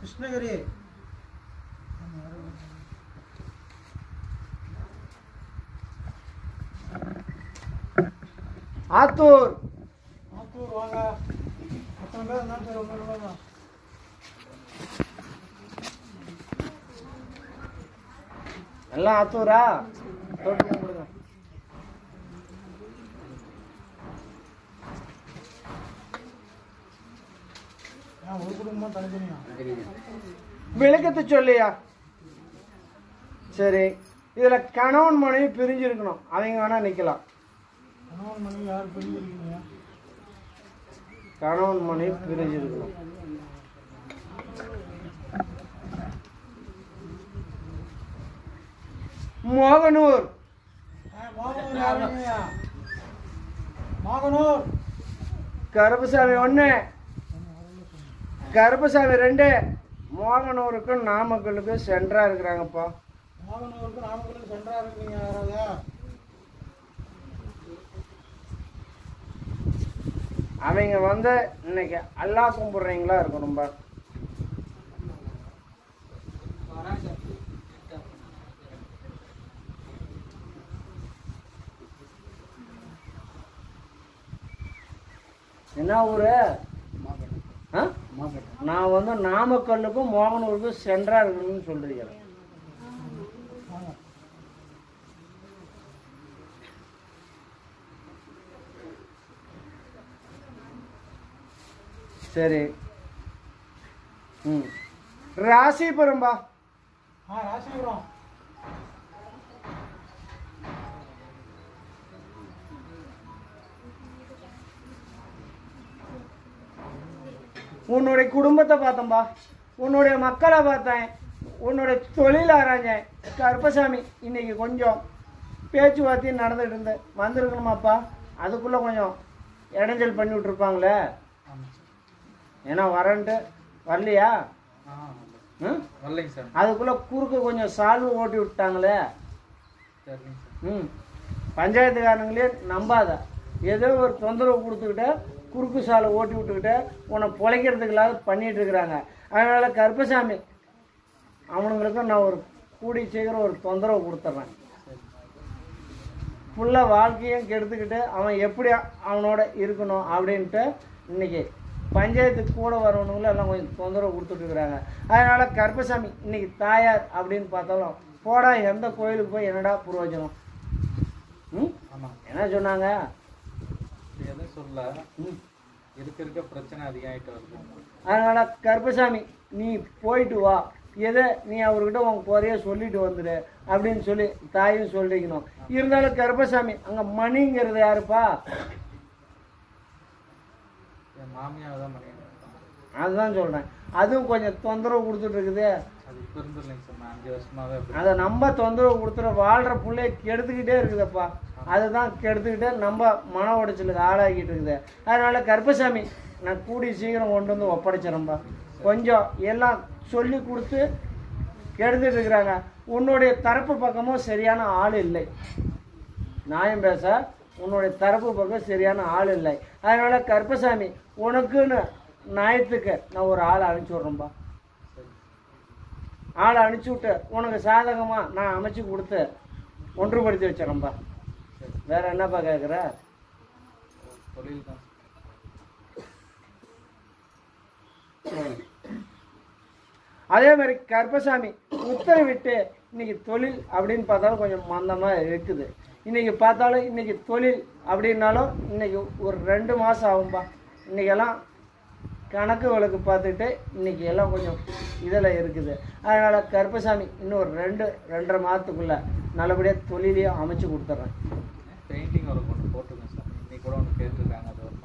கிருஷ்ணகிரி ஆத்தூர் ஆத்தூர் வாங்க அத்தனை பேர் என்ன பேர் ஒன்று ரூபாய் எல்லாம் ஆத்தூரா தொட்டு கும்பிடுங்க ஏன் ஒரு குடும்பம் தனித்தனியா? விளக்கத்தை சொல்லியா? சரி. இதுல கணவன் மனைவி பிரிஞ்சிருக்கணும். அவங்க வேணா நிக்கலாம். கணவன் மனைவி யார் பிரிஞ்சிருக்கீங்க? கணவன் மனைவி பிரிஞ்சிருக்கணும். மோகனூர். மோகனூர் கருப்பசாமி ஒன்று கருப்பசாமி ரெண்டு மோகனூருக்கும் நாமக்கலுக்கும் சென்டரா இருக்கிறாங்கப்பா. மோகனூருக்கு நாமக்கலுக்கு சென்டரா இருக்கீங்க யாராவது? அவங்க வந்து இன்னைக்கு அல்லா கும்பிட்றீங்களா இருக்கணும்பா என்ன ஊரு? நான் வந்து நாமக்கல்லுக்கும் மோகனூருக்கும் சென்டரா இருக்கணும்னு சொல்லிருக்கிறேன் சரி. ம். ராசிபுரம்பா. ஆ ராசிபுரம். உன்னுடைய குடும்பத்தை பார்த்தேன்பா உன்னுடைய மக்களை பார்த்தேன். உன்னுடைய தொழில் ஆராய்ஞ்சேன். கருப்பசாமி இன்னைக்கு கொஞ்சம் பேச்சுவார்த்தையும் நடந்துகிட்டு இருந்து வந்திருக்கணுமாப்பா. அதுக்குள்ளே கொஞ்சம் இடைஞ்சல் பண்ணி விட்ருப்பாங்களே ஏன்னா வரன்ட்டு. வரலையா? ம்? வரலைங்க சார். அதுக்குள்ளே குறுக்கு கொஞ்சம் சால்வு ஓட்டி விட்டாங்களே. ம். பஞ்சாயத்துக்காரங்களே நம்பாத. ஏதோ ஒரு தொந்தரவு கொடுத்துக்கிட்ட குறுக்கு சாலை ஓட்டி விட்டுக்கிட்ட உன்னை பிழைக்கிறதுக்கெல்லாம் பண்ணிட்டு இருக்கிறாங்க அதனால் கருப்பசாமி அவனுங்களுக்கும் நான் ஒரு கூடி சீக்கிரம் ஒரு தொந்தரவு கொடுத்துட்றேன். ஃபுல்லாக வாழ்க்கையும் கெடுத்துக்கிட்டு அவன் எப்படி அவனோட இருக்கணும் அப்படின்ட்டு இன்னைக்கு பஞ்சாயத்துக்கு கூட வரவனுங்களும் எல்லாம் கொஞ்சம் தொந்தரவு கொடுத்துட்டு இருக்கிறாங்க அதனால் கருப்பசாமி இன்னைக்கு தாயார் அப்படின்னு பார்த்தாலும் போடா எந்த கோயிலுக்கு போய் என்னடா பிரயோஜனம் ம்? ஆமாம் என்ன சொன்னாங்க? சொல்ல. இருக்க இருக்க பிரச்சனை அதிகமாயிட்டு வருது. அதனால கருப்பசாமி நீ போயிட்டு வா. எதை நீ அவர்கிட்ட உன் குறைய சொல்லிட்டு வந்துடு அப்படின்னு சொல்லி தாயும் சொல்லிக்கணும். இருந்தாலும் கருப்பசாமி அங்கே மணிங்கிறது யாருப்பா? என் மாமியாவை தான். அதுதான் சொல்கிறேன் அதுவும் கொஞ்சம் தொந்தரவு கொடுத்துட்டு இருக்குது. அது சார். நான் அஞ்சு வருஷமாவே அதை நம்ம தொந்தரவு கொடுத்துற வாழ்கிற பிள்ளைய கெடுத்துக்கிட்டே இருக்குதுப்பா. அதுதான் கெடுத்துக்கிட்டே நம்ம மன உடைச்சலுக்கு ஆளாகிட்டு இருக்குது. அதனால கருப்பசாமி நான் கூடி சீக்கிரம் கொண்டு வந்து ஒப்படைச்சிடறேன்பா. கொஞ்சம் எல்லாம் சொல்லி கொடுத்து கெடுத்துட்டு இருக்கிறாங்க. உன்னுடைய தரப்பு பக்கமும் சரியான ஆள் இல்லை. நியாயம் பேச உன்னுடைய தரப்பு பக்கம் சரியான ஆள் இல்லை. அதனால கருப்பசாமி உனக்குன்னு நியாயத்துக்கு நான் ஒரு ஆள் அனுப்பிச்சி விட்றேன்பா. ஆளை அனுப்பிச்சி விட்டு உனக்கு சாதகமாக நான் அமைச்சு கொடுத்து ஒன்றுபடுத்தி வச்சிடறேன்பா சரி வேற என்னப்பா கேட்குற தொழில் தான் அதே மாதிரி கருப்பசாமி உத்தரவிட்டு இன்னைக்கு தொழில் அப்படின்னு பார்த்தாலும் கொஞ்சம் மந்தமாக இருக்குது. இன்னைக்கு பார்த்தாலும் இன்னைக்கு தொழில் அப்படின்னாலும் இன்னைக்கு ஒரு ரெண்டு மாதம் ஆகும்பா. இன்னைக்கெல்லாம் கணக்கு வழக்கு பார்த்துட்டு இன்னைக்கு எல்லாம் கொஞ்சம் இதில் இருக்குது. அதனால் கருப்பசாமி இன்னும் ஒரு ரெண்டு ரெண்டரை மாதத்துக்குள்ளே நல்லபடியாக தொழிலையும் அமைச்சு கொடுத்துட்றேன். பெயிண்டிங் ஒர்க் ஒன்று போட்டிருக்கேன் சார். இன்னைக்கு கூட ஒன்று கேட்டிருக்காங்க. அது ஒர்க்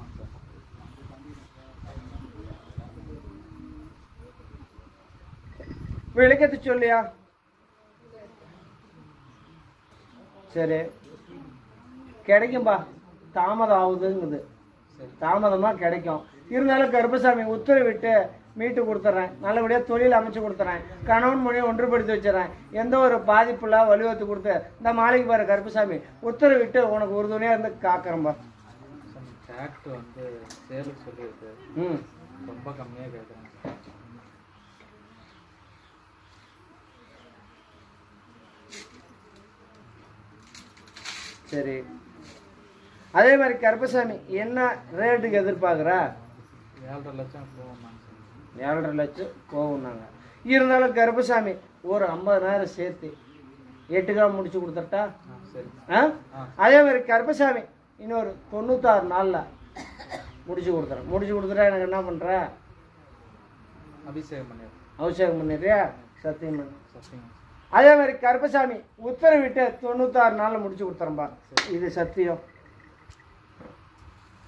விளக்கத்து சொல்லியா? சரி. கிடைக்கும்பா. தாமதம் ஆகுதுங்குது. சரி. தாமதமாக கிடைக்கும். இருந்தாலும் கருப்பசாமி உத்தரவிட்டு மீட்டு கொடுத்துட்றேன் நல்லபடியாக தொழில் அமைச்சு கொடுத்துறேன். கணவன் மொழியை ஒன்றுபடுத்தி வச்சுறேன் எந்த ஒரு பாதிப்புலாம் வலுவத்து கொடுத்து இந்த மாலைக்கு பாரு கருப்பசாமி உத்தரவிட்டு உனக்கு உறுதுணையாக இருந்து காக்கிறேன்பா. ம். கம்மியாக கேட்குறேன் சரி. அதே மாதிரி கருப்பசாமி என்ன ரேட்டுக்கு எதிர்பார்க்குறா? ஏழரை லட்சம் போகணும் ஏழரை லட்சம் போகும்னாங்க இருந்தாலும் கருப்பசாமி ஒரு ஐம்பதனாயிரம் சேர்த்து எட்டுக்கா முடிச்சு கொடுத்துட்டா? ஆ. அதே மாதிரி கருப்பசாமி இன்னொரு தொண்ணூத்தாறு நாளில் முடிச்சு கொடுத்துறேன் முடிச்சு கொடுத்துட்டா எனக்கு என்ன பண்ணுற அபிஷேகம் பண்ணிடுறேன் அபிஷேகம் பண்ணிடுறியா? சத்தியம் பண்ணு. சத்தியம். அதே மாதிரி கருப்பசாமி உத்தரவிட்டு தொண்ணூத்தாறு நாளில் முடிச்சு கொடுத்துறேன்பா இது சத்தியம்.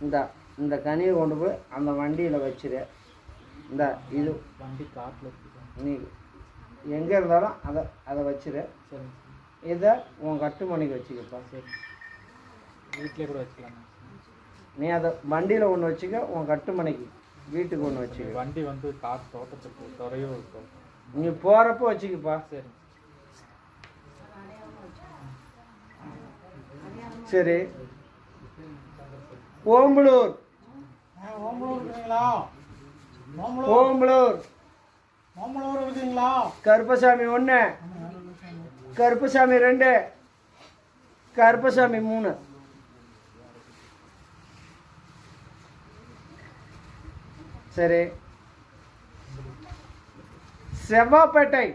இந்த. இந்த கனியை கொண்டு போய் அந்த வண்டியில் வச்சிரு. இந்த இது. வண்டி காட்டில் நீ எங்கே இருந்தாலும் அதை அதை வச்சிரு. சரி இதை உன் கட்டுமணிக்கு வச்சுக்கப்பா. சரி. வீட்டிலே கூட வச்சுக்கலாங்க நீ அதை வண்டியில் ஒன்று வச்சுக்க உன் கட்டுமணிக்கு வீட்டுக்கு ஒன்று வச்சுக்க. வண்டி வந்து காட்டு தோட்டத்துக்கு துறையூர் தோட்டம் நீ போகிறப்ப வச்சுக்கப்பா. சரி. சரி. ஓம்பலூர் ஓம்பலூர் கருப்பசாமி ஒன்று கருப்பசாமி ரெண்டு. கருப்பசாமி மூணு. சரி. செவ்வாப்பேட்டை.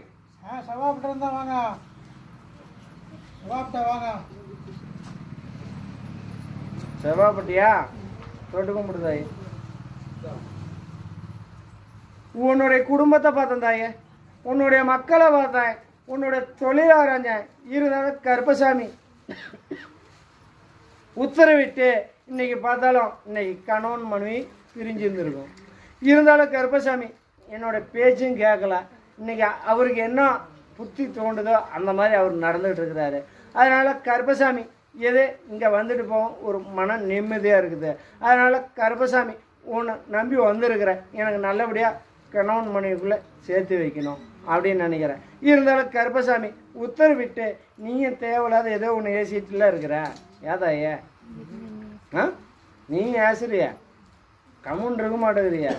செவ்வாப்பிட்ட இருந்தா வாங்க. செவ்வாப்பிட்ட வாங்க. செவ்வாப்பட்டியா? தொட்டு கும்பிடுதாய்? உன்னுடைய குடும்பத்தை பார்த்தேன் தாயே உன்னுடைய மக்களை பார்த்தேன் உன்னுடைய தொழில் ஆராய்ஞ்சேன் இருந்தாலும் கருப்பசாமி. உத்தரவிட்டு இன்னைக்கு பார்த்தாலும் இன்னைக்கு கணவன் மனைவி பிரிஞ்சு இருந்திருக்கும். இருந்தாலும் கருப்பசாமி என்னோட பேச்சும் கேட்கல. இன்னைக்கு அவருக்கு என்ன புத்தி தோண்டுதோ அந்த மாதிரி அவர் நடந்துகிட்டு இருக்கிறாரு. அதனால் கருப்பசாமி எது? இங்கே வந்துட்டு போவோம். ஒரு மன நிம்மதியாக இருக்குது. அதனால் கருப்பசாமி உன்னை நம்பி வந்திருக்கிறேன். எனக்கு நல்லபடியாக கணவன் மனைவிக்குள்ளே சேர்த்து வைக்கணும் அப்படின்னு நினைக்கிறேன். இருந்தாலும் கருப்பசாமி உத்தரவிட்டு நீயும் தேவையில்லாத ஏதோ ஒன்று ஏசிட்டுலாம் இருக்கிற. ஏதாயே ஆ? நீ ஏசுறிய? கம்முன்னு இருக்க மாட்டேங்கிறிய?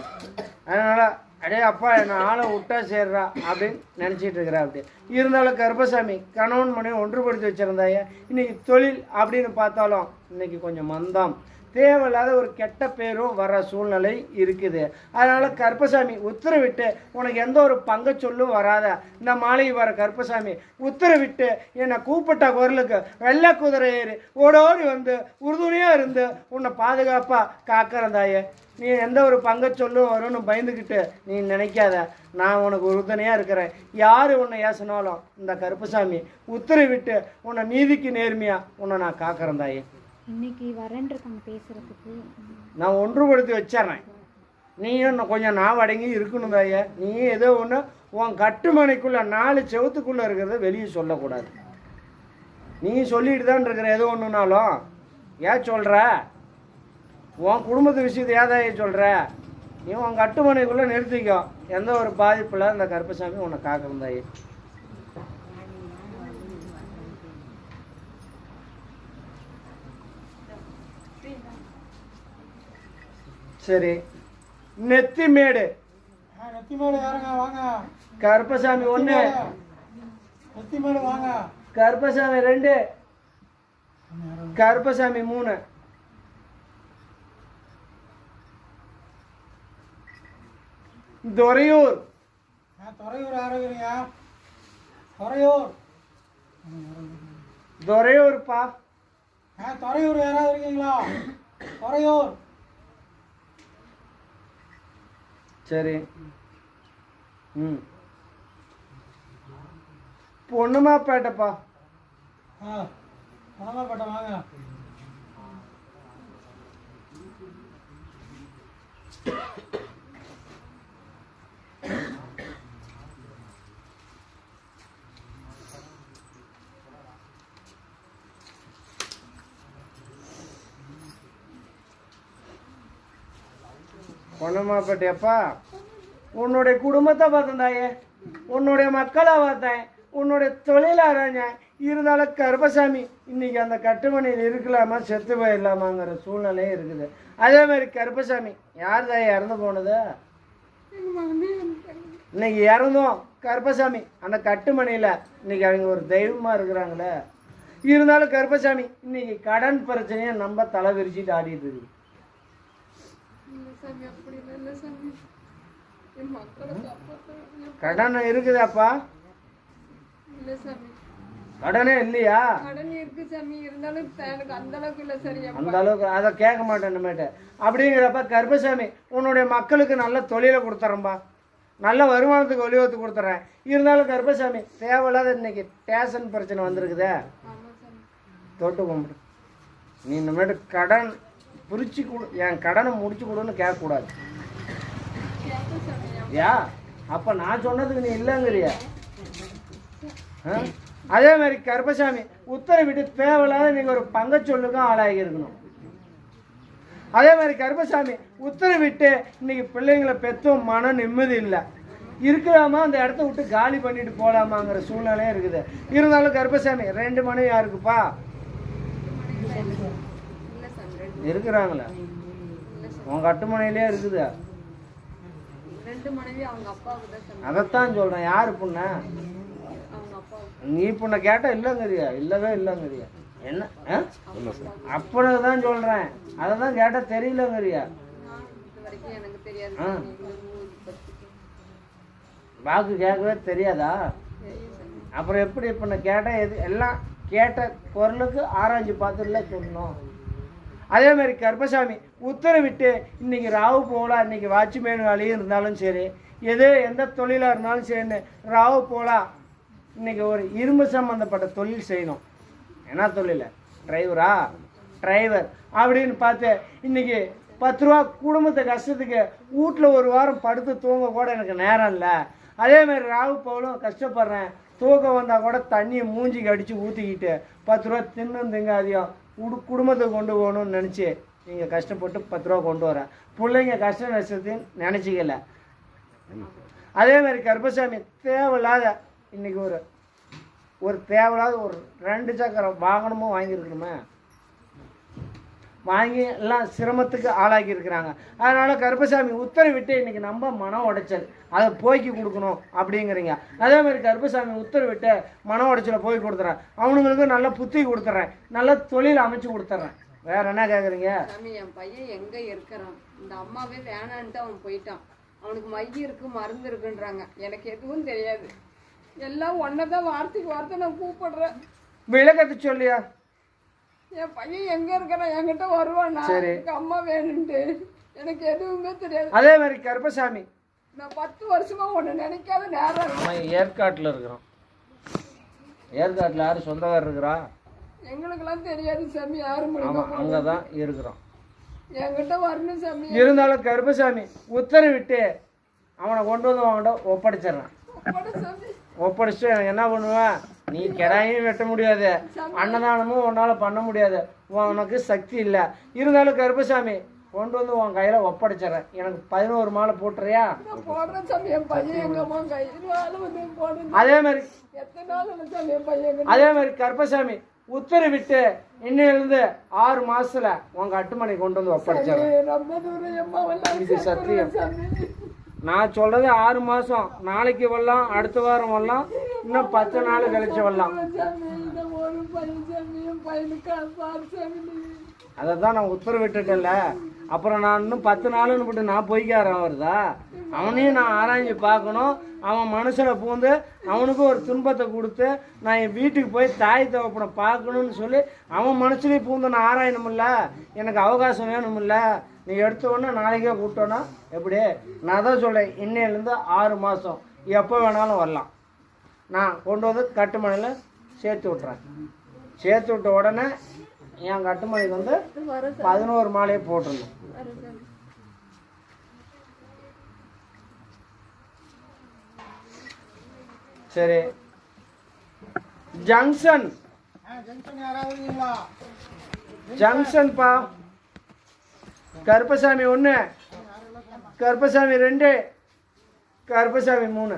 அதனால் அடே அப்பா என்ன ஆளை விட்டா சேர்றா அப்படின்னு நினச்சிட்டு இருக்கிறா அப்படி. இருந்தாலும் கருப்பசாமி கணவன் மனைவி ஒன்றுபடுத்தி வச்சுருந்தாயே இன்னைக்கு தொழில் அப்படின்னு பார்த்தாலும் இன்னைக்கு கொஞ்சம் மந்தம். தேவையில்லாத ஒரு கெட்ட பேரும் வர சூழ்நிலை இருக்குது. அதனால் கருப்பசாமி உத்தரவிட்டு உனக்கு எந்த ஒரு பங்கு சொல்லும் வராத. இந்த மாலை வர கருப்பசாமி. உத்தரவிட்டு என்னை கூப்பிட்ட குரலுக்கு வெள்ளை குதிரை ஏறி ஓடோடி வந்து உறுதுணையாக இருந்து உன்னை பாதுகாப்பாக காக்கிறந்தாயே நீ எந்த ஒரு பங்கு சொல்லும் வரும்னு பயந்துக்கிட்டு நீ நினைக்காத. நான் உனக்கு உறுதுணையாக இருக்கிறேன். யார் உன்னை ஏசினாலும் இந்த கருப்பசாமி உத்தரவிட்டு உன்னை நீதிக்கு நேர்மையாக உன்னை நான் காக்கிறேன் தாயே. இன்னைக்கு வரேன் பேசுறதுக்கு. நான் ஒன்றுபடுத்தி வச்சிடறேன். நீயும் இன்னும் கொஞ்சம் நான் அடங்கி இருக்கணும் தாயா. நீ ஏதோ ஒன்று உன் கட்டுமனைக்குள்ளே நாலு செவத்துக்குள்ளே இருக்கிறத வெளியே சொல்லக்கூடாது. நீ சொல்லிட்டு தான் இருக்கிற ஏதோ ஒன்றுனாலும் ஏன் சொல்கிற உன் குடும்பத்து விஷயத்தை ஏதாய சொல்கிற நீ உன் கட்டுமனைக்குள்ளே நிறுத்திக்கோ. எந்த ஒரு பாதிப்பில் இந்த கருப்பசாமி உன்னை காக்கிறோம் சரி. நெத்திமேடு. நெத்திமேடு யாருங்க? வாங்க. கருப்பசாமி ஒன்று நெத்திமேடு. வாங்க. கருப்பசாமி ரெண்டு. கருப்பசாமி மூணு. துறையூர். துறையூர் இருக்கிறீங்க துறையூர். துறையூர்ப்பா. துறையூர் யாராவது இருக்கீங்களா? துறையூர். சரி. ம். பொண்ணுமாப்பேட்டைப்பா. ஆ பணமாப்பேட்டை வாங்க. பொண்ணுமாப்பேட்டையப்பா உன்னுடைய குடும்பத்தை பார்த்தேன் தாயே உன்னுடைய மக்களை பார்த்தேன் உன்னுடைய தொழிலை இருந்தாலும் கருப்பசாமி இன்னைக்கு அந்த கட்டுமணியில் இருக்கலாமா செத்து போயிடலாமாங்கிற சூழ்நிலையும் இருக்குது. அதே மாதிரி கருப்பசாமி யார் தாயே இறந்து போனது? இன்னைக்கு இறந்தோம் கருப்பசாமி. அந்த கட்டுமணியில் இன்னைக்கு அவங்க ஒரு தெய்வமாக இருக்கிறாங்களே. இருந்தாலும் கருப்பசாமி இன்னைக்கு கடன் பிரச்சனையை நம்ம தலை விரிச்சிட்டு ஆடிட்டு இருக்குது இல்ல சாமி அப்படி இல்ல இல்ல சாமி என் மக்களை காப்பாத்தணும் கடன் இருக்குதாப்பா கடனே இல்லையா? அந்த அளவுக்கு அதை கேட்க மாட்டேன் நம்மகிட்ட அப்படிங்கிறப்ப கருப்பசாமி உன்னுடைய மக்களுக்கு நல்ல தொழிலை கொடுத்துறேன்பா. நல்ல வருமானத்துக்கு ஒளிவத்து கொடுத்துறேன். இருந்தாலும் கருப்பசாமி தேவையில்லாத இன்னைக்கு டேஷன் பிரச்சனை வந்திருக்குதே. தொட்டு கும்பிடு. நீ இனிமேட்டு கடன் பிரித்து கொடு என் கடனை முடிச்சு கொடுன்னு கேட்கக்கூடாது. யா அப்போ நான் சொன்னதுக்கு நீ இல்லைங்கிறியா. அதே மாதிரி கருப்பசாமி உத்தரவிட்டு தேவையில்லாத நீங்கள் ஒரு பங்கச்சொல்லுக்கும் ஆளாகி இருக்கணும். அதே மாதிரி கருப்பசாமி உத்தரவிட்டு இன்னைக்கு பிள்ளைங்களை பெற்றும் மன நிம்மதி இல்லை. இருக்கலாமா அந்த இடத்த விட்டு காலி பண்ணிட்டு போகலாமாங்கிற சூழ்நிலையும் இருக்குது. இருந்தாலும் கருப்பசாமி ரெண்டு மணி யாருக்குப்பா இருக்கிறாங்களே? உன் கட்டுமனையிலே இருக்குது. அதைத்தான் சொல்கிறேன் யார் புண்ண? நீ புண்ணை கேட்டால் இல்லைங்கிறியா? இல்லவே இல்லைங்கிறியா? என்ன? அப்படி தான் சொல்கிறேன் அதை தான் கேட்டால் தெரியலங்கிறியா? வாக்கு கேட்கவே தெரியாதா? அப்புறம் எப்படி இப்போ நான் கேட்டால் எது? எல்லாம் கேட்ட குரலுக்கு ஆராய்ஞ்சு பார்த்துல சொல்லணும். அதே மாதிரி கருப்பசாமி உத்தரவிட்டு இன்னைக்கு ராவு போகலாம் இன்னைக்கு வாட்ச்மேன் வேலையும் இருந்தாலும் சரி எது எந்த தொழிலாக இருந்தாலும் சரின்னு ராவு போகலாம் இன்னைக்கு ஒரு இரும்பு சம்மந்தப்பட்ட தொழில் செய்யணும். என்ன தொழில்? டிரைவரா? டிரைவர். அப்படின்னு பார்த்து இன்னைக்கு பத்து ரூபா குடும்பத்தை கஷ்டத்துக்கு வீட்டில் ஒரு வாரம் படுத்து தூங்க கூட எனக்கு நேரம் இல்லை. அதே மாதிரி ராகு போலும் கஷ்டப்படுறேன். தூக்கம் வந்தால் கூட தண்ணியை மூஞ்சிக்கு அடித்து ஊற்றிக்கிட்டு பத்து ரூபா தின்னும் திங்காதியும் உடு குடும்பத்தை கொண்டு போகணும்னு நினச்சி நீங்கள் கஷ்டப்பட்டு பத்து ரூபா கொண்டு வரேன் பிள்ளைங்க கஷ்ட நஷ்டத்தையும் நினச்சிக்கல. அதே மாதிரி கருப்பசாமி தேவையில்லாத இன்றைக்கி ஒரு ஒரு தேவையில்லாத ஒரு ரெண்டு சக்கர வாகனமும் வாங்கியிருக்கணுமே. வாங்கி எல்லாம் சிரமத்துக்கு ஆளாக்கி இருக்கிறாங்க அதனால கருப்பசாமி உத்தரவிட்டு இன்னைக்கு நம்ம மன உடைச்சல். அதை போய்க்கு கொடுக்கணும் அப்படிங்கிறீங்க. அதே மாதிரி கருப்பசாமி உத்தரவிட்டு மன உடைச்சலை போய் கொடுத்துறேன். அவனுங்களுக்கு நல்ல புத்தி கொடுத்துட்றேன் நல்ல தொழில் அமைச்சு கொடுத்துட்றேன் வேற என்ன கேட்குறீங்க சாமி என் பையன் எங்க இருக்கிறான்? இந்த அம்மாவே வேணான்ட்டு அவன் போயிட்டான். அவனுக்கு மை இருக்கு மருந்து இருக்குன்றாங்க. எனக்கு எதுவும் தெரியாது. எல்லாம் ஒன்னதான் வார்த்தைக்கு வார்த்தை நான் கூப்பிடுறேன். விளக்கத்தை சொல்லியா? என் பையன் எங்க இருக்கிறான்? என்கிட்ட வருவானா? சரி. எனக்கு அம்மா வேணும்ட்டு. எனக்கு எதுவுமே தெரியாது. அதே மாதிரி கருப்பசாமி. நான் பத்து வருஷமா ஒண்ணு நினைக்காத நேரம். அவன் ஏற்காட்டில் இருக்கிறான். ஏற்காட்டில் யார் சொந்தக்காரர் இருக்கிறா? எங்களுக்கெல்லாம் தெரியாது சாமி யாரு மூலியமா அவன் அங்கே தான் இருக்கிறான். என்கிட்ட வரணும் சாமி. இருந்தாலும் கருப்பசாமி உத்தரவிட்டு அவனை கொண்டு வந்து அவன்கிட்ட ஒப்படைச்சிடுறான் போடு சாமி. ஒப்படைச்சிட்டு எனக்கு என்ன பண்ணுவேன்? நீ கிடாயும் வெட்ட முடியாது. அன்னதானமும் உன்னால் பண்ண முடியாது. உனக்கு சக்தி இல்லை. இருந்தாலும் கருப்பசாமி கொண்டு வந்து உன் கையில் ஒப்படைச்சிடுறேன். எனக்கு பதினோரு மாலை போட்டுறியா? அதே மாதிரி. அதே மாதிரி கருப்பசாமி உத்தரவிட்டு இன்னையிலிருந்து ஆறு மாசத்துல உங்க அட்டுமனை கொண்டு வந்து ஒப்படைச்சிடுறேன். இது சத்தியம். நான் சொல்றது ஆறு மாசம். நாளைக்கு வரலாம் அடுத்த வாரம் வரலாம் இன்னும் பத்து நாள் கழிச்சு வரலாம். அதை தான் நான் உத்தரவிட்டுட்டேன்ல. அப்புறம் நான் இன்னும் பத்து நாளுன்னு விட்டு நான் பொய்க்காரன் வருதா அவனையும் நான் ஆராய்ஞ்சு பார்க்கணும். அவன் மனசில் பூந்து அவனுக்கும் ஒரு துன்பத்தை கொடுத்து நான் என் வீட்டுக்கு போய் தாய் தகப்பனை பார்க்கணும்னு சொல்லி அவன் மனசுலேயும் பூந்து நான் ஆராயணுமில்ல. எனக்கு அவகாசம் வேணுமில்ல. நீ எடுத்த உடனே நாளைக்கே கூப்பிட்டோன்னா எப்படி நான் தான் சொல்கிறேன் இன்னையிலேருந்து ஆறு மாதம் எப்போ வேணாலும் வரலாம். நான் கொண்டு வந்து கட்டுமனையில் சேர்த்து விட்றேன் சேர்த்து விட்ட உடனே என் கட்டுமனைக்கு வந்து பதினோரு மாலையை சாமி சரி. ஜங்ஷன். ஜங்ஷன் ஜங்ஷன்ப்பா கருப்பசாமி ஒன்று கருப்பசாமி ரெண்டு கருப்பசாமி மூணு.